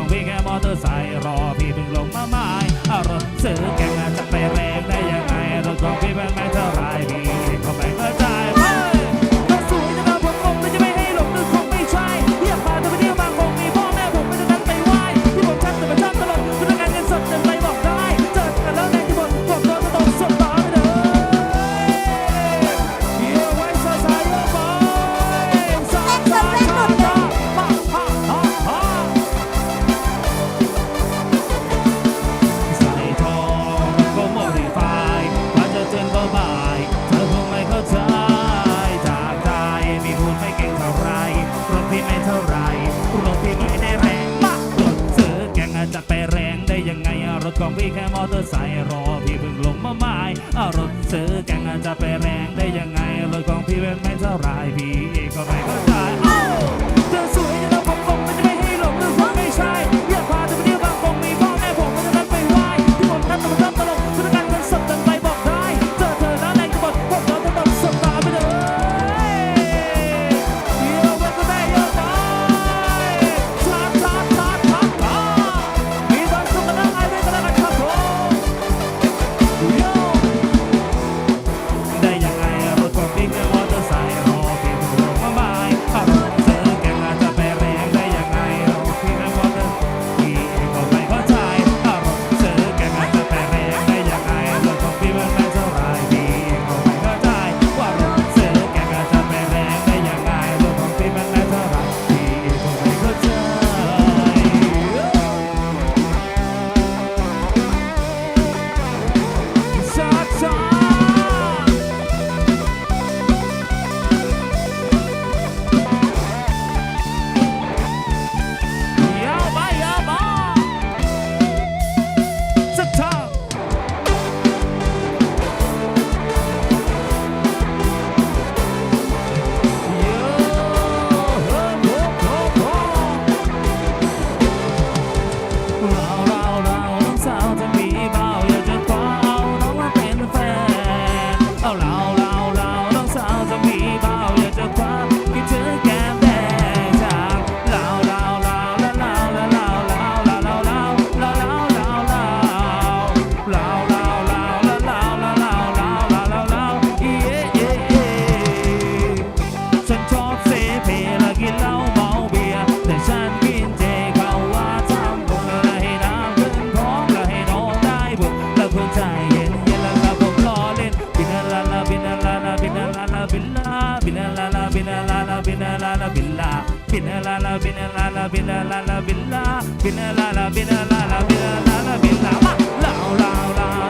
องวิ่งแค่มอเตอร์ไซค์รอ พี่ไม่เท่าไรรถพี่ไม่ได้แรงมากรถซื้อแกงจะไปแรงได้ยังไงรถของพี่แค่มอเตอร์ไซค์รอพี่เพิ่งลงมาใหม่รถซื้อแกงจะไปแรงได้ยังไงรถของพี่ไม่เท่าไรพี่ก็ไม่เข้าใจ บินลาลาบินลาลาบินลาลาบินลาบินลาลาบินลาลาบินลาลาบินลาลาบินลาลาลาลา